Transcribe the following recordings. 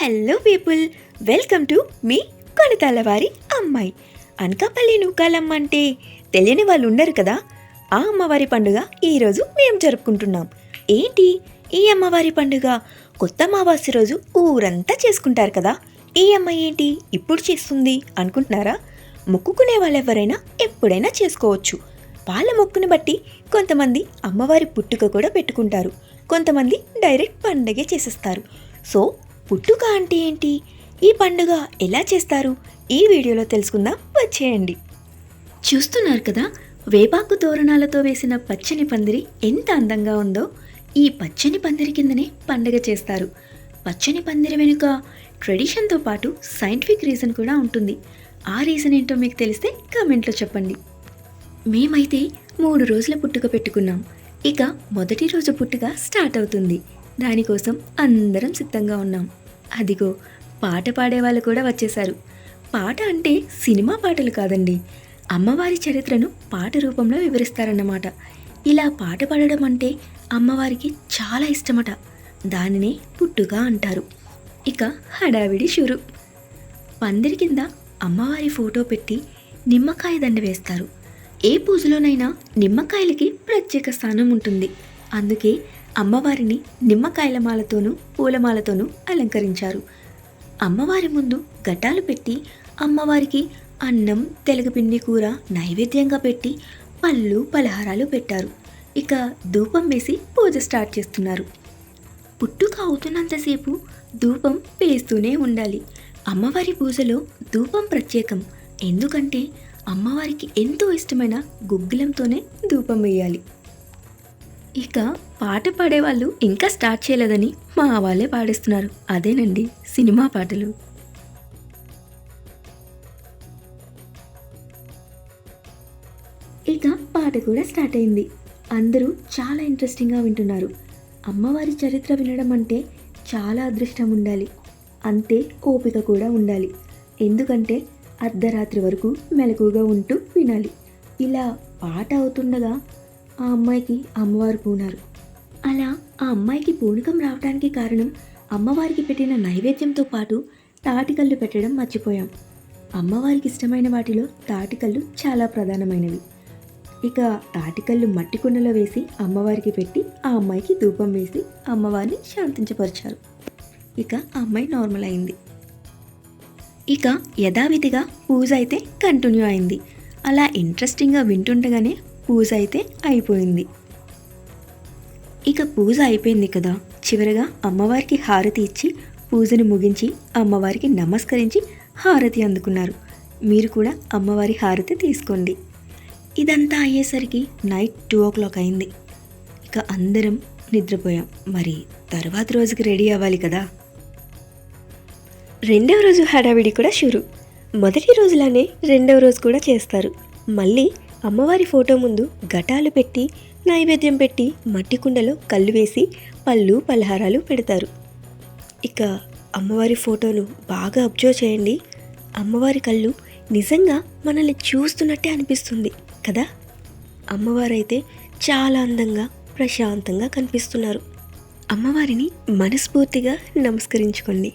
Hello people welcome to మీ కొనతాల వారి అమ్మాయి అనకాపల్లి నూకాలమ్మ అంటే తెలియని వాళ్ళు ఉండరు కదా ఆ అమ్మవారి పండుగ ఈరోజు మేము జరుపుకుంటున్నాం. ఏంటి? ఈ అమ్మవారి పండుగ కొత్త అమావాస్య రోజు ఊరంతా చేసుకుంటారు కదా? ఈ అమ్మ ఏంటి? ఇప్పుడు చేస్తుంది అనుకుంటున్నారా? మొక్కుకునే వాళ్ళు ఎవరైనా ఎప్పుడైనా చేసుకోవచ్చు. వాళ్ళ మొక్కుని బట్టి కొంతమంది అమ్మవారి పుట్టుక కూడా పెట్టుకుంటారు. కొంతమంది డైరెక్ట్ పండగే చేసేస్తారు. సో పుట్టుక అంటే ఏంటి? ఈ పండుగ ఎలా చేస్తారు? ఈ వీడియోలో తెలుసుకుందాం. వచ్చేయండి. చూస్తున్నారు కదా వేపాకు తోరణాలతో వేసిన పచ్చని పందిరి ఎంత అందంగా ఉందో. ఈ పచ్చని పందిరి కిందనే పండుగ చేస్తారు. పచ్చని పందిరి వెనుక ట్రెడిషన్తో పాటు సైంటిఫిక్ రీజన్ కూడా ఉంటుంది. ఆ రీజన్ ఏంటో మీకు తెలిస్తే కామెంట్లో చెప్పండి. మేమైతే మూడు రోజుల పుట్టుక పెట్టుకున్నాం. ఇక మొదటి రోజు పుట్టుక స్టార్ట్ అవుతుంది. దానికోసం అందరం సిద్ధంగా ఉన్నాం. అదిగో పాట పాడేవాళ్ళు కూడా వచ్చేశారు. పాట అంటే సినిమా పాటలు కాదండి. అమ్మవారి చరిత్రను పాట రూపంలో వివరిస్తారన్నమాట. ఇలా పాట పాడడం అంటే అమ్మవారికి చాలా ఇష్టమట. దానినే పుట్టుగా అంటారు. ఇక హడావిడి షురు. పందిరి కింద అమ్మవారి ఫోటో పెట్టి నిమ్మకాయ దండ వేస్తారు. ఏ పూజలోనైనా నిమ్మకాయలకి ప్రత్యేక స్థానం ఉంటుంది. అందుకే అమ్మవారిని నిమ్మకాయల మాలతోనూ పూలమాలతోనూ అలంకరించారు. అమ్మవారి ముందు ఘటాలు పెట్టి అమ్మవారికి అన్నం తెలగపిండి కూర నైవేద్యంగా పెట్టి పళ్ళు పలహారాలు పెట్టారు. ఇక ధూపం వేసి పూజ స్టార్ట్ చేస్తున్నారు. పుట్టుక అవుతున్నంతసేపు ధూపం వేస్తూనే ఉండాలి. అమ్మవారి పూజలో ధూపం ప్రత్యేకం. ఎందుకంటే అమ్మవారికి ఎంతో ఇష్టమైన గుగ్గిలంతోనే ధూపం వేయాలి. ఇక పాట పాడేవాళ్ళు ఇంకా స్టార్ట్ చేయలేదని మా వాళ్ళే పాడేస్తున్నారు. అదేనండి సినిమా పాటలు. ఇక పాట కూడా స్టార్ట్ అయింది. అందరూ చాలా ఇంట్రెస్టింగ్గా వింటున్నారు. అమ్మవారి చరిత్ర వినడం అంటే చాలా అదృష్టం ఉండాలి. అంతే ఓపిక కూడా ఉండాలి. ఎందుకంటే అర్ధరాత్రి వరకు మెలకుగా ఉంటూ వినాలి. ఇలా పాట అవుతుండగా ఆ అమ్మాయికి అమ్మవారు పూనారు. అలా ఆ అమ్మాయికి పూనకం రావడానికి కారణం అమ్మవారికి పెట్టిన నైవేద్యంతో పాటు తాటికల్లు పెట్టడం మర్చిపోయాం. అమ్మవారికి ఇష్టమైన వాటిలో తాటికల్లు చాలా ప్రధానమైనవి. ఇక తాటికల్లు మట్టి కుండలో వేసి అమ్మవారికి పెట్టి ఆ అమ్మాయికి ధూపం వేసి అమ్మవారిని శాంతించపరిచారు. ఇక ఆ అమ్మాయి నార్మల్ అయింది. ఇక యథావిధిగా పూజ అయితే కంటిన్యూ అయింది. అలా ఇంట్రెస్టింగ్గా వింటుండగానే పూజ అయితే అయిపోయింది. ఇక పూజ అయిపోయింది కదా. చివరగా అమ్మవారికి హారతి ఇచ్చి పూజను ముగించి అమ్మవారికి నమస్కరించి హారతి అందుకున్నారు. మీరు కూడా అమ్మవారి హారతి తీసుకోండి. ఇదంతా అయ్యేసరికి నైట్ టూ ఓ క్లాక్ అయింది. ఇక అందరం నిద్రపోయాం. మరి తర్వాత రోజుకి రెడీ అవ్వాలి కదా. రెండవ రోజు హడావిడి కూడా షురు. మొదటి రోజులానే రెండవ రోజు కూడా చేస్తారు. మళ్ళీ అమ్మవారి ఫోటో ముందు ఘటాలు పెట్టి నైవేద్యం పెట్టి మట్టి కుండలో కళ్ళు వేసి పళ్ళు పలహారాలు పెడతారు. ఇక అమ్మవారి ఫోటోను బాగా అబ్జర్వ్ చేయండి. అమ్మవారి కళ్ళు నిజంగా మనల్ని చూస్తున్నట్టే అనిపిస్తుంది కదా? అమ్మవారైతే చాలా అందంగా ప్రశాంతంగా కనిపిస్తున్నారు. అమ్మవారిని మనస్ఫూర్తిగా నమస్కరించుకోండి.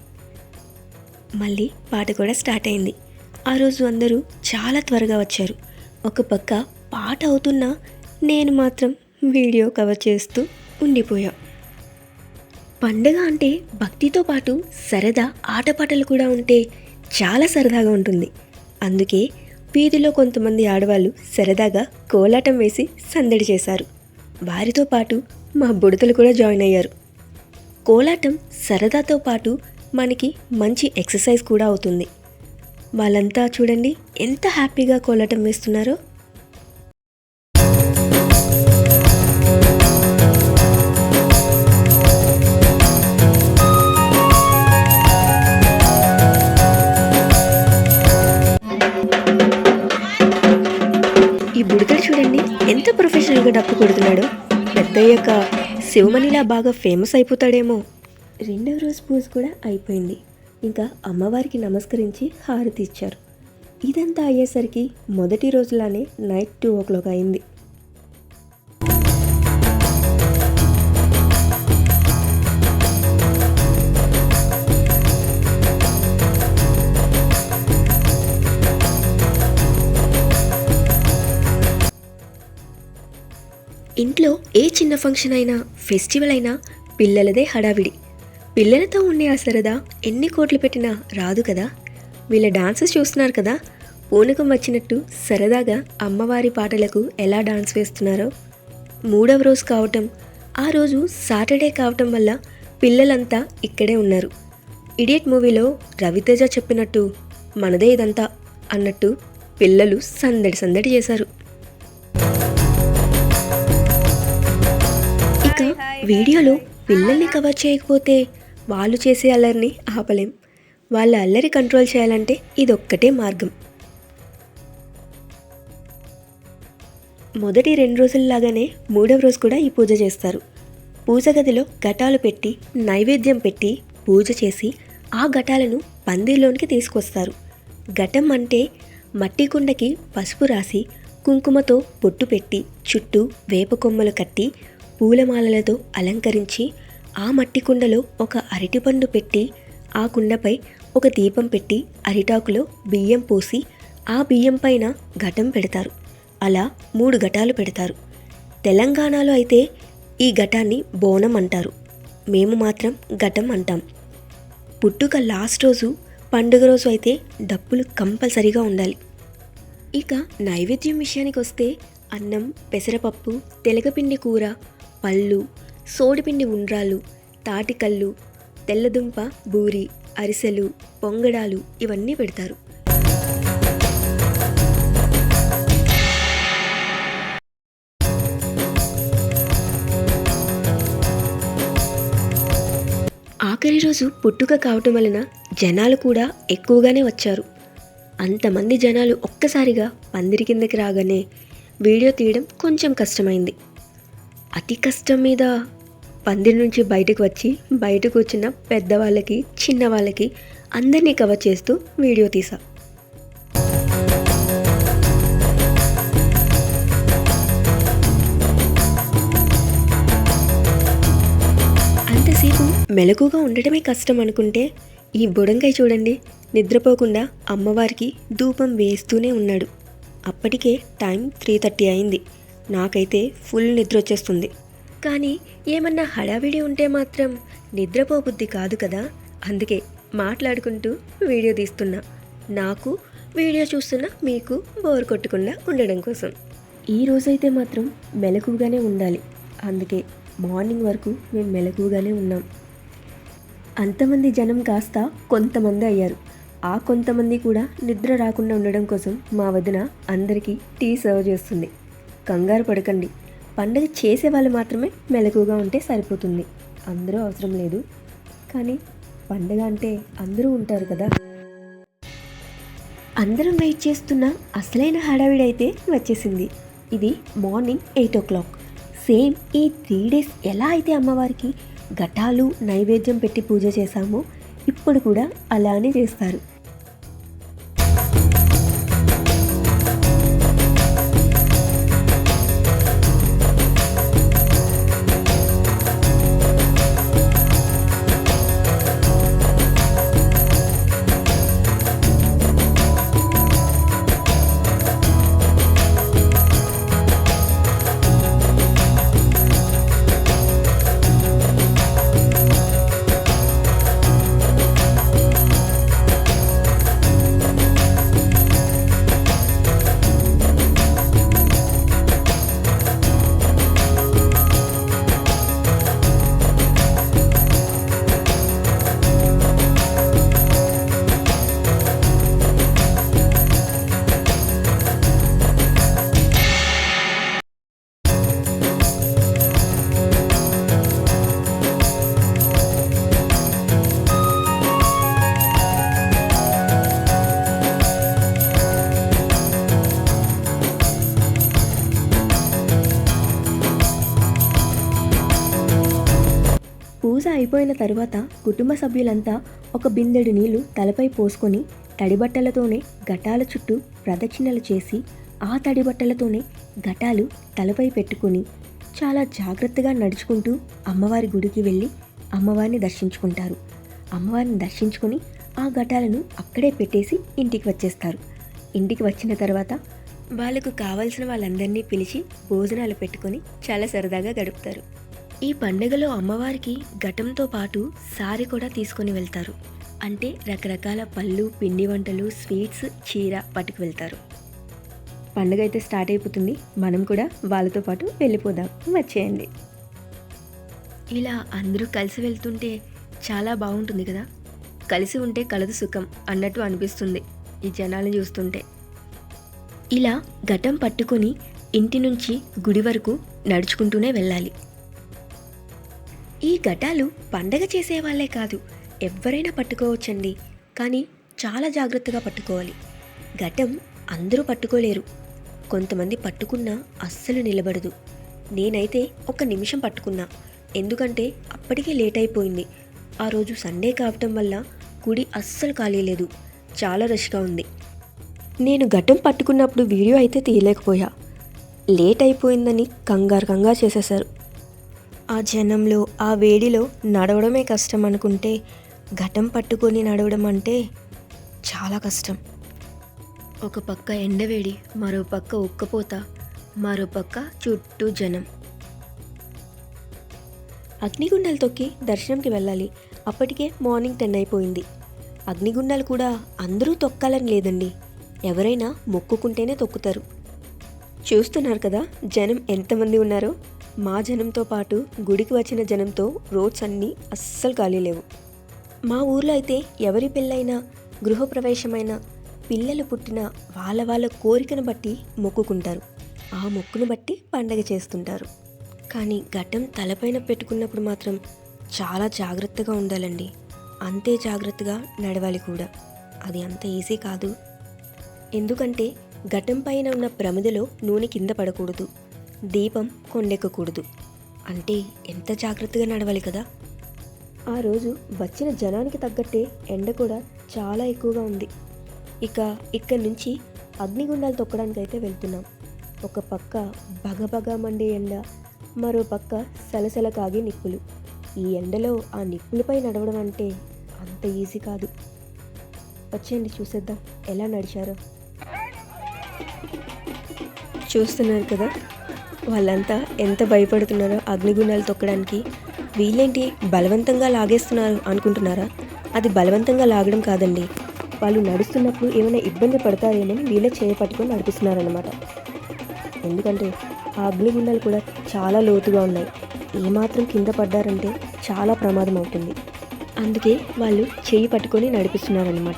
మళ్ళీ పాట కూడా స్టార్ట్ అయింది. ఆ రోజు అందరూ చాలా త్వరగా వచ్చారు. ఒక పక్క పాట అవుతున్నా నేను మాత్రం వీడియో కవర్ చేస్తూ ఉండిపోయా. పండగ అంటే భక్తితో పాటు సరదా ఆటపాటలు కూడా ఉంటే చాలా సరదాగా ఉంటుంది. అందుకే వీధిలో కొంతమంది ఆడవాళ్ళు సరదాగా కోలాటం వేసి సందడి చేశారు. వారితో పాటు మా బుడతలు కూడా జాయిన్ అయ్యారు. కోలాటం సరదాతో పాటు మనకి మంచి ఎక్సర్సైజ్ కూడా అవుతుంది. వాళ్ళంతా చూడండి ఎంత హ్యాపీగా కోలాటం వేస్తున్నారో. ఈ బుడతలు చూడండి ఎంత ప్రొఫెషనల్గా డప్పు కొడుతున్నాడో. పెద్దయ్యాక శివమణిలా బాగా ఫేమస్ అయిపోతాడేమో. రెండవ రోజు పూజ కూడా అయిపోయింది. ఇంకా అమ్మవారికి నమస్కరించి హారతి ఇచ్చారు. ఇదంతా అయ్యేసరికి మొదటి రోజులానే నైట్ టూ ఓ క్లాక్ అయింది. ఇంట్లో ఏ చిన్న ఫంక్షన్ అయినా ఫెస్టివల్ అయినా పిల్లలదే హడావిడి. పిల్లలతో ఉండే ఆ సరదా ఎన్ని కోట్లు పెట్టినా రాదు కదా. వీళ్ళ డాన్సెస్ చూస్తున్నారు కదా. పూనకం వచ్చినట్టు సరదాగా అమ్మవారి పాటలకు ఎలా డాన్స్ వేస్తున్నారో. మూడవ రోజు కావటం ఆ రోజు సాటర్డే కావటం వల్ల పిల్లలంతా ఇక్కడే ఉన్నారు. ఇడియట్ మూవీలో రవితేజ చెప్పినట్టు మనదే ఇదంతా అన్నట్టు పిల్లలు సందడి సందడి చేశారు. ఇక వీడియోలో పిల్లల్ని కవర్ చేయకపోతే వాళ్ళు చేసే అల్లరిని ఆపలేం. వాళ్ళ అల్లరి కంట్రోల్ చేయాలంటే ఇదొక్కటే మార్గం. మొదటి రెండు రోజుల్లాగానే మూడవ రోజు కూడా ఈ పూజ చేస్తారు. పూజ గదిలో ఘటాలు పెట్టి నైవేద్యం పెట్టి పూజ చేసి ఆ ఘటాలను పందిర్లోనికి తీసుకొస్తారు. ఘటం అంటే మట్టి కుండకి పసుపు రాసి కుంకుమతో పొట్టు పెట్టి చుట్టూ వేప కొమ్మలు కట్టి పూలమాలలతో అలంకరించి ఆ మట్టి కుండలో ఒక అరటిపండు పెట్టి ఆ కుండపై ఒక దీపం పెట్టి అరిటాకులో బియ్యం పోసి ఆ బియ్యం పైన ఘటం పెడతారు. అలా మూడు ఘటాలు పెడతారు. తెలంగాణలో అయితే ఈ ఘటాన్ని బోనం అంటారు. మేము మాత్రం ఘటం అంటాం. పుట్టుక లాస్ట్ రోజు పండుగ రోజు అయితే డప్పులు కంపల్సరీగా ఉండాలి. ఇక నైవేద్యం విషయానికి వస్తే అన్నం పెసరపప్పు తెలగపిండి కూర పళ్ళు సోడిపిండి ఉండ్రాలు తాటికల్లు తెల్లదుంప బూరి అరిసెలు పొంగడాలు ఇవన్నీ పెడతారు. ఆఖరి రోజు పుట్టుక కావటం వలన జనాలు కూడా ఎక్కువగానే వచ్చారు. అంతమంది జనాలు ఒక్కసారిగా పందిరి కిందకి రాగానే వీడియో తీయడం కొంచెం కష్టమైంది. అతి కష్టం మీద పందిరి నుంచి బయటకు వచ్చి బయటకు వచ్చిన పెద్దవాళ్ళకి చిన్నవాళ్ళకి అందరినీ కవర్ చేస్తూ వీడియో తీసా. అంతసేపు మెలకుగా ఉండటమే కష్టం అనుకుంటే ఈ బుడంకాయ చూడండి నిద్రపోకుండా అమ్మవారికి ధూపం వేస్తూనే ఉన్నాడు. అప్పటికే టైం త్రీ థర్టీ అయింది. నాకైతే ఫుల్ నిద్ర వచ్చేస్తుంది కానీ ఏమన్నా హడావిడి ఉంటే మాత్రం నిద్రపోబుద్ధి కాదు కదా. అందుకే మాట్లాడుకుంటూ వీడియో తీస్తున్నా. నాకు వీడియో చూస్తున్న మీకు బోర్ కొట్టకుండా ఉండడం కోసం. ఈ రోజైతే మాత్రం మెలకుగానే ఉండాలి. అందుకే మార్నింగ్ వరకు మేము మెలకుగానే ఉన్నాం. అంతమంది జనం కాస్త కొంతమంది అయ్యారు. ఆ కొంతమంది కూడా నిద్ర రాకుండా ఉండడం కోసం మా వదిన అందరికీ టీ సర్వ్ చేస్తుంది. కంగారు పడకండి. పండగ చేసే వాళ్ళు మాత్రమే మెలకుగా ఉంటే సరిపోతుంది. అందరూ అవసరం లేదు. కానీ పండగ అంటే అందరూ ఉంటారు కదా. అందరం వెయిట్ చేస్తున్న అసలైన హడావిడి అయితే వచ్చేసింది. ఇది morning eight o'clock. Same ఈ త్రీ డేస్ ఎలా అయితే అమ్మవారికి ఘటాలు నైవేద్యం పెట్టి పూజ చేశామో ఇప్పుడు కూడా అలానే చేస్తారు. పూజ అయిపోయిన తరువాత కుటుంబ సభ్యులంతా ఒక బిందెడు నీళ్ళు తలపై పోసుకొని తడిబట్టలతోనే ఘటాల చుట్టూ ప్రదక్షిణలు చేసి ఆ తడిబట్టలతోనే ఘటాలు తలపై పెట్టుకొని చాలా జాగ్రత్తగా నడుచుకుంటూ అమ్మవారి గుడికి వెళ్ళి అమ్మవారిని దర్శించుకుంటారు. అమ్మవారిని దర్శించుకొని ఆ ఘటాలను అక్కడే పెట్టేసి ఇంటికి వచ్చేస్తారు. ఇంటికి వచ్చిన తర్వాత వాళ్ళకు కావలసిన వాళ్ళందరినీ పిలిచి భోజనాలు పెట్టుకొని చాలా సరదాగా గడుపుతారు. ఈ పండుగలో అమ్మవారికి ఘటంతో పాటు సారి కూడా తీసుకొని వెళ్తారు. అంటే రకరకాల పళ్ళు పిండి వంటలు స్వీట్స్ చీర పట్టుకు వెళ్తారు. పండుగ అయితే స్టార్ట్ అయిపోతుంది. మనం కూడా వాళ్ళతో పాటు వెళ్ళిపోదాం. వచ్చేయండి. ఇలా అందరూ కలిసి వెళ్తుంటే చాలా బాగుంటుంది కదా? కలిసి ఉంటే కలదు సుఖం అన్నట్టు అనిపిస్తుంది ఈ జనాలను చూస్తుంటే. ఇలా ఘటం పట్టుకొని ఇంటి నుంచి గుడి వరకు నడుచుకుంటూనే వెళ్ళాలి. ఈ ఘటాలు పండగ చేసేవాళ్ళే కాదు ఎవరైనా పట్టుకోవచ్చండి. కానీ చాలా జాగ్రత్తగా పట్టుకోవాలి. ఘటం అందరూ పట్టుకోలేరు. కొంతమంది పట్టుకున్నా అస్సలు నిలబడదు. నేనైతే ఒక నిమిషం పట్టుకున్నా. ఎందుకంటే అప్పటికే లేట్ అయిపోయింది ఆ రోజు సండే కావటం వల్ల గుడి అస్సలు ఖాళీ లేదు. చాలా రష్గా ఉంది. నేను ఘటం పట్టుకున్నప్పుడు వీడియో అయితే తీయలేకపోయా. లేట్ అయిపోయిందని కంగారు కంగారు చేసేశారు. ఆ జనంలో ఆ వేడిలో నడవడమే కష్టం అనుకుంటే ఘటం పట్టుకొని నడవడం అంటే చాలా కష్టం. ఒక పక్క ఎండవేడి మరో పక్క ఉక్కపోత మరో పక్క చుట్టూ జనం. అగ్నిగుండాలు తొక్కి దర్శనంకి వెళ్ళాలి. అప్పటికే మార్నింగ్ టెన్ అయిపోయింది. అగ్నిగుండాలు కూడా అందరూ తొక్కాలని లేదండి. ఎవరైనా మొక్కుకుంటేనే తొక్కుతారు. చూస్తున్నారు కదా జనం ఎంతమంది ఉన్నారో? మా జనంతో పాటు గుడికి వచ్చిన జనంతో రోడ్స్ అన్నీ అస్సలు ఖాళీ లేవు. మా ఊర్లో అయితే ఎవరి పెళ్ళైనా గృహప్రవేశమైనా పిల్లలు పుట్టిన వాళ్ళ వాళ్ళ కోరికను బట్టి మొక్కుకుంటారు. ఆ మొక్కును బట్టి పండగ చేస్తుంటారు. కానీ ఘట్టం తలపైన పెట్టుకున్నప్పుడు మాత్రం చాలా జాగ్రత్తగా ఉండాలండి. అంతే జాగ్రత్తగా నడవాలి కూడా. అది అంత ఈజీ కాదు. ఎందుకంటే ఘటం పైన ఉన్న ప్రమిదలో నూనె కింద పడకూడదు. దీపం కొండెక్కకూడదు. అంటే ఎంత జాగ్రత్తగా నడవాలి కదా? ఆ రోజు వచ్చిన జనానికి తగ్గట్టే ఎండ కూడా చాలా ఎక్కువగా ఉంది. ఇక ఇక్కడి నుంచి అగ్నిగుండాలు తొక్కడానికి అయితే వెళ్తున్నాం. ఒక పక్క బగబగ మండే ఎండ మరో పక్క సలసల కాగే నిప్పులు. ఈ ఎండలో ఆ నిప్పులపై నడవడం అంటే అంత ఈజీ కాదు. వచ్చేయండి చూసేద్దాం ఎలా నడిచారో. చూస్తున్నారు కదా? వాళ్ళంతా ఎంత భయపడుతున్నారో అగ్నిగుండాలు తొక్కడానికి వీళ్ళేంటి బలవంతంగా లాగేస్తున్నారు అనుకుంటున్నారా? అది బలవంతంగా లాగడం కాదండి. వాళ్ళు నడుస్తున్నప్పుడు ఏమైనా ఇబ్బంది పడతారేమని వీళ్ళే చేపట్టుకొని నడిపిస్తున్నారనమాట ఎందుకంటే ఆ అగ్నిగుండాలు కూడా చాలా లోతుగా ఉన్నాయి. ఏమాత్రం కింద పడ్డారంటే చాలా ప్రమాదం అవుతుంది. అందుకే వాళ్ళు చేయి పట్టుకొని నడిపిస్తున్నారనమాట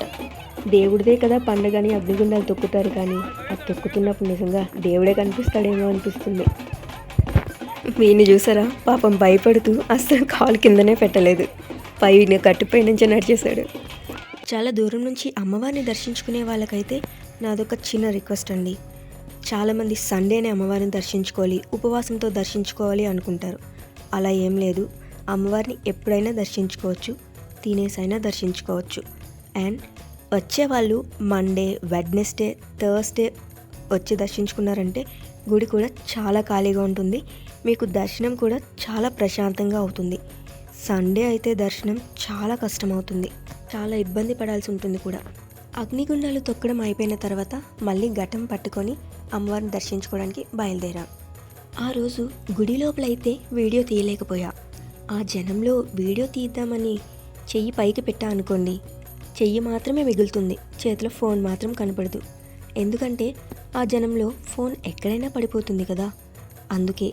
దేవుడిదే కదా పండగని అగ్నిగుండాలు తొక్కుతారు కానీ. అది తొక్కుతున్నప్పుడు నిజంగా దేవుడే కనిపిస్తాడేమో అనిపిస్తుంది. వీడిని చూసారా? పాపం భయపడుతూ అస్సలు కాలు కిందనే పెట్టలేదు. పైన కట్టుపై నుంచి నడిచేశాడు. చాలా దూరం నుంచి అమ్మవారిని దర్శించుకునే వాళ్ళకైతే నాదొక చిన్న రిక్వెస్ట్ అండి. చాలామంది సండేనే అమ్మవారిని దర్శించుకోవాలి ఉపవాసంతో దర్శించుకోవాలి అనుకుంటారు. అలా ఏం లేదు. అమ్మవారిని ఎప్పుడైనా దర్శించుకోవచ్చు తినేసైనా దర్శించుకోవచ్చు. అండ్ వచ్చే వాళ్ళు మండే వెడ్నెస్డే థర్స్డే వచ్చి దర్శించుకున్నారంటే గుడి కూడా చాలా ఖాళీగా ఉంటుంది. మీకు దర్శనం కూడా చాలా ప్రశాంతంగా అవుతుంది. సండే అయితే దర్శనం చాలా కష్టమవుతుంది. చాలా ఇబ్బంది పడాల్సి ఉంటుంది కూడా. అగ్నిగుండాలు తొక్కడం అయిపోయిన తర్వాత మళ్ళీ ఘటం పట్టుకొని అమ్మవారిని దర్శించుకోవడానికి బయలుదేరాం. ఆ రోజు గుడి లోపలైతే వీడియో తీయలేకపోయా. ఆ జనంలో వీడియో తీద్దామని చెయ్యి పైకి పెట్టా అనుకోండి. చెయ్యి మాత్రమే మిగులుతుంది. చేతిలో ఫోన్ మాత్రం కనపడదు. ఎందుకంటే ఆ జనంలో ఫోన్ ఎక్కడైనా పడిపోతుంది కదా. అందుకే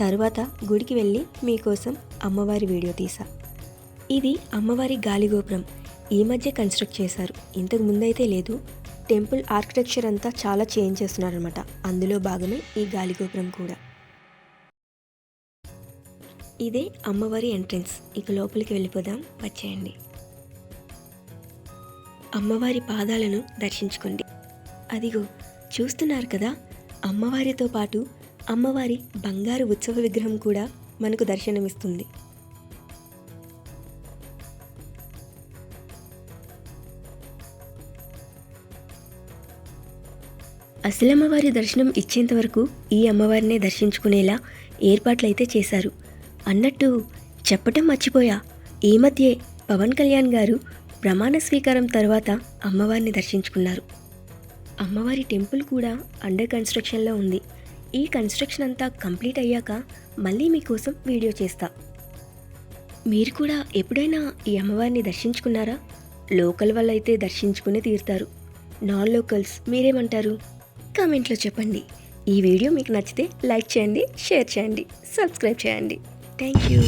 తరువాత గుడికి వెళ్ళి మీకోసం అమ్మవారి వీడియో తీసా. ఇది అమ్మవారి గాలిగోపురం ఈ మధ్య కన్స్ట్రక్ట్ చేశారు. ఇంతకు ముందైతే లేదు. టెంపుల్ ఆర్కిటెక్చర్ అంతా చాలా చేంజ్ చేస్తున్నారనమాట అందులో భాగమే ఈ గాలిగోపురం కూడా. ఇదే అమ్మవారి ఎంట్రన్స్. ఇక లోపలికి వెళ్ళిపోదాం. వచ్చేయండి. అమ్మవారి పాదాలను దర్శించుకోండి. అదిగో చూస్తున్నారు కదా అమ్మవారితో పాటు అమ్మవారి బంగారు ఉత్సవ విగ్రహం కూడా మనకు దర్శనమిస్తుంది. అసలమ్మవారి దర్శనం ఇచ్చేంత వరకు ఈ అమ్మవారినే దర్శించుకునేలా ఏర్పాట్లయితే చేశారు. అన్నట్టు చెప్పటం మర్చిపోయా. ఈ మధ్యే పవన్ కళ్యాణ్ గారు ప్రమాణ స్వీకారం తర్వాత అమ్మవారిని దర్శించుకున్నారు. అమ్మవారి టెంపుల్ కూడా అండర్ కన్స్ట్రక్షన్లో ఉంది. ఈ కన్స్ట్రక్షన్ అంతా కంప్లీట్ అయ్యాక మళ్ళీ మీకోసం వీడియో చేస్తా. మీరు కూడా ఎప్పుడైనా ఈ అమ్మవారిని దర్శించుకున్నారా? లోకల్ వాళ్ళైతే దర్శించుకునే తీరుతారు. నాన్ లోకల్స్ మీరేమంటారు? కామెంట్లో చెప్పండి. ఈ వీడియో మీకు నచ్చితే లైక్ చేయండి షేర్ చేయండి సబ్స్క్రైబ్ చేయండి. Thank you.